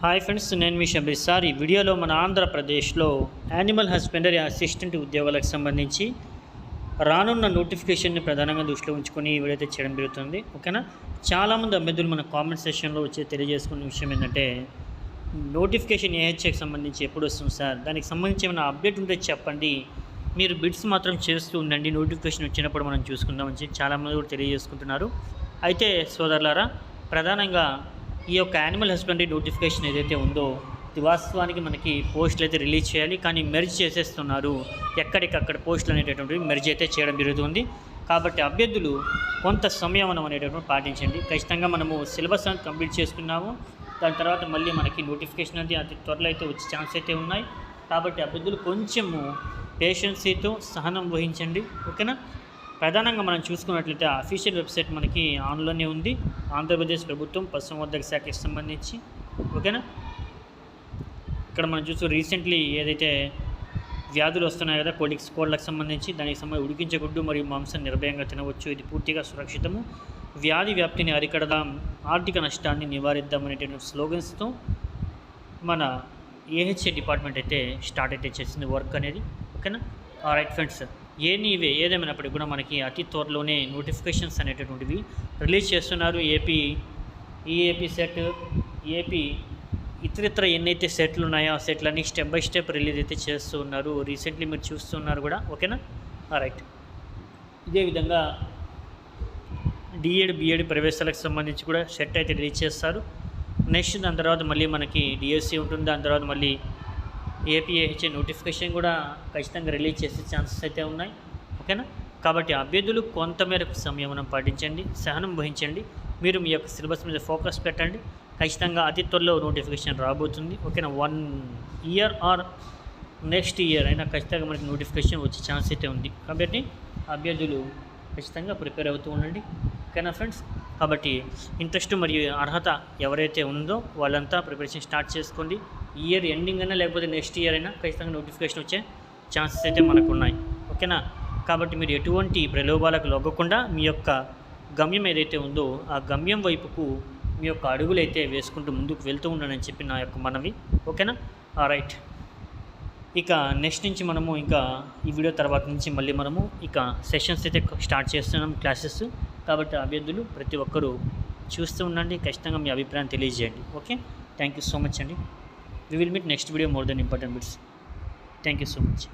Hi friends నేను మీ Shabbir sir. ఈ వీడియోలో మన ఆంధ్రప్రదేశ్లో యానిమల్ హస్బెండరీ అసిస్టెంట్ ఉద్యోగాలకు సంబంధించి రానున్న నోటిఫికేషన్ని ప్రధానంగా దృష్టిలో ఉంచుకొని ఈ వీడియో చేయడం జరుగుతుంది. ఓకేనా చాలామంది అభ్యర్థులు మన కామెంట్ సెషన్లో వచ్చి తెలియజేసుకున్న విషయం ఏంటంటే నోటిఫికేషన్ ఏహెచ్ఏకి సంబంధించి ఎప్పుడు వస్తుంది సార్? దానికి సంబంధించి ఏమైనా అప్డేట్ ఉంటే చెప్పండి. మీరు బిడ్స్ మాత్రం చేస్తూ ఉండండి. నోటిఫికేషన్ వచ్చినప్పుడు మనం చూసుకుందామని చెప్పి చాలామంది కూడా తెలియజేసుకుంటున్నారు. అయితే సోదరులారా ప్రధానంగా ఈ యొక్క యానిమల్ హస్బెండరీ నోటిఫికేషన్ ఏదైతే ఉందో ఇది వాస్తవానికి మనకి పోస్టులు అయితే రిలీజ్ చేయాలి. కానీ మెర్జ్ చేసేస్తున్నారు. ఎక్కడికక్కడ పోస్టులు అనేటటువంటివి మెర్జ్ అయితే చేయడం జరుగుతుంది. కాబట్టి అభ్యర్థులు కొంత సంయమనం అనేటటువంటి పాటించండి. ఖచ్చితంగా మనము సిలబస్ అనేది కంప్లీట్ చేసుకున్నాము. దాని తర్వాత మళ్ళీ మనకి నోటిఫికేషన్ అనేది అతి త్వరలో అయితే వచ్చే ఛాన్స్ అయితే ఉన్నాయి. కాబట్టి అభ్యర్థులు కొంచెము పేషెన్సీతో సహనం వహించండి. ఓకేనా? ప్రధానంగా మనం చూసుకున్నట్లయితే అఫీషియల్ వెబ్సైట్ మనకి ఆన్లోనే ఉంది. ఆంధ్రప్రదేశ్ ప్రభుత్వం పశుసంవర్ధక శాఖకి సంబంధించి. ఓకేనా? ఇక్కడ మనం చూస్తూ రీసెంట్లీ ఏదైతే వ్యాధులు వస్తున్నాయి కదా కోడిక్స్ కోళ్ళకు సంబంధించి దానికి సంబంధించి ఉడికించే గుడ్డు మరియు మాంసం నిర్భయంగా తినవచ్చు. ఇది పూర్తిగా సురక్షితము. వ్యాధి వ్యాప్తిని అరికడదాం. ఆర్థిక నష్టాన్ని నివారిద్దాం అనేటువంటి స్లోగన్స్తో మన ఏహెచ్ఏ డిపార్ట్మెంట్ అయితే స్టార్ట్ అయితే చేసింది వర్క్ అనేది. ఓకేనా? రైట్ ఫ్రెండ్స్ ఏనీవే ఏదేమైనప్పటికీ కూడా మనకి అతి త్వరలోనే నోటిఫికేషన్స్ అనేటటువంటివి రిలీజ్ చేస్తున్నారు. ఏపీ ఈఏపీ సెట్ ఏపీ ఇతరితర ఎన్నైతే సెట్లు ఉన్నాయో ఆ సెట్లన్నీ స్టెప్ బై స్టెప్ రిలీజ్ అయితే చేస్తూ ఉన్నారు. రీసెంట్లీ మీరు చూస్తున్నారు కూడా ఓకేనా రైట్ ఇదే విధంగా డిఎడ్ బిఎడ్ ప్రవేశాలకు సంబంధించి కూడా సెట్ అయితే రిలీజ్ చేస్తారు. నెక్స్ట్ దాని తర్వాత మళ్ళీ మనకి డిఎస్సి ఉంటుంది. దాని తర్వాత మళ్ళీ ఏపీఏహెచ్ఏ నోటిఫికేషన్ కూడా ఖచ్చితంగా రిలీజ్ చేసే ఛాన్సెస్ అయితే ఉన్నాయి. ఓకేనా కాబట్టి అభ్యర్థులు కొంతమేరకు సంయమనం పాటించండి సహనం వహించండి. మీరు మీ యొక్క సిలబస్ మీద ఫోకస్ పెట్టండి. ఖచ్చితంగా అతి త్వరలో నోటిఫికేషన్ రాబోతుంది. ఓకేనా one year or next year అయినా ఖచ్చితంగా మనకి నోటిఫికేషన్ వచ్చే ఛాన్స్ అయితే ఉంది. కాబట్టి అభ్యర్థులు ఖచ్చితంగా ప్రిపేర్ అవుతూ ఉండండి. ఓకేనా ఫ్రెండ్స్ కాబట్టి ఇంట్రెస్ట్ మరియు అర్హత ఎవరైతే ఉందో వాళ్ళంతా ప్రిపరేషన్ స్టార్ట్ చేసుకోండి. ఇయర్ ఎండింగ్ అయినా లేకపోతే నెక్స్ట్ ఇయర్ అయినా ఖచ్చితంగా నోటిఫికేషన్ వచ్చే ఛాన్సెస్ అయితే మనకు ఉన్నాయి ఓకేనా? కాబట్టి మీరు ఎటువంటి ప్రలోభాలకు లొగ్గకుండా మీ యొక్క గమ్యం ఏదైతే ఉందో ఆ గమ్యం వైపుకు మీ యొక్క అడుగులు అయితే వేసుకుంటూ ముందుకు వెళ్తూ ఉండనని చెప్పి నా యొక్క మనవి. ఓకేనా? ఆ రైట్ ఇక నెక్స్ట్ నుంచి మనము ఇంకా ఈ వీడియో తర్వాత నుంచి మళ్ళీ మనము ఇక సెషన్స్ అయితే స్టార్ట్ చేస్తున్నాం క్లాసెస్ కాబట్టి అభ్యర్థులు ప్రతి ఒక్కరూ చూస్తూ ఉండండి. ఖచ్చితంగా మీ అభిప్రాయం తెలియజేయండి. Okay thank you so much అండి. we will meet next video more than important bits. Thank you so much.